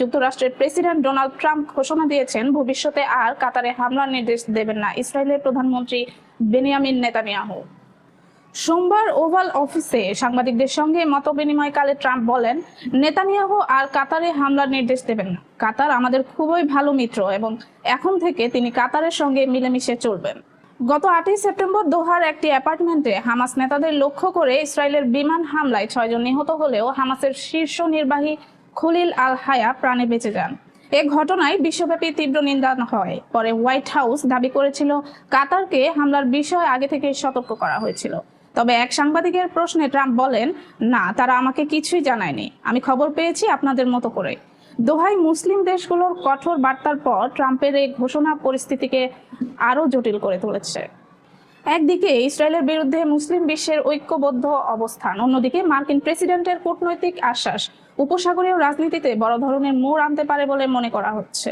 যুক্তরাষ্ট্রের president Donald Trump ঘোষণা দিয়েছেন, ভবিষ্যতে আর কাতারে হামলার নির্দেশ দেবেন না। ইসরায়েলের প্রধানমন্ত্রী বেনিয়ামিন নেতানিয়াহু। সোমবার ওভাল অফিসে সাংবাদিকদের সঙ্গে মতবিনিময়কালে ট্রাম্প বলেন, নেতানিয়াহু আর কাতারে হামলার নির্দেশ দেবেন না। কাতার আমাদের খুবই ভালো মিত্র এবং এখন থেকে তিনি কাতারের সঙ্গে মিলেমিশে চলবেন। গত আটই সেপ্টেম্বর দোহার একটি অ্যাপার্টমেন্টে হামাস নেতাদের লক্ষ্য করে ইসরায়েলের বিমান হামলায় ছয়জন নিহত হলেও হামাসের শীর্ষ নির্বাহী খলিল আল হায়া প্রাণে বেঁচে যান। এ ঘটনায় বিশ্বব্যাপী তীব্র নিন্দা হয়। পরে হোয়াইট হাউস দাবি করেছিল, কাতারকে হামলার বিষয়ে আগে থেকে সতর্ক করা হয়েছিল। তবে এক সাংবাদিকের প্রশ্নে ট্রাম্প বলেন, না, তারা আমাকে কিছুই জানায়নি। আমি খবর পেয়েছি আপনাদের মতো করে। দোহাই মুসলিম দেশগুলোর কঠোর বার্তার পর ট্রাম্পের এই ঘোষণা পরিস্থিতিকে আরও জটিল করে তুলেছে। একদিকে ইসরায়েলের বিরুদ্ধে মুসলিম বিশ্বের ঐক্যবদ্ধ অবস্থান, অন্যদিকে মার্কিন প্রেসিডেন্টের কূটনৈতিক আশ্বাস, উপসাগরীয় রাজনীতিতে বড় ধরনের মোড় আনতে পারে বলে মনে করা হচ্ছে।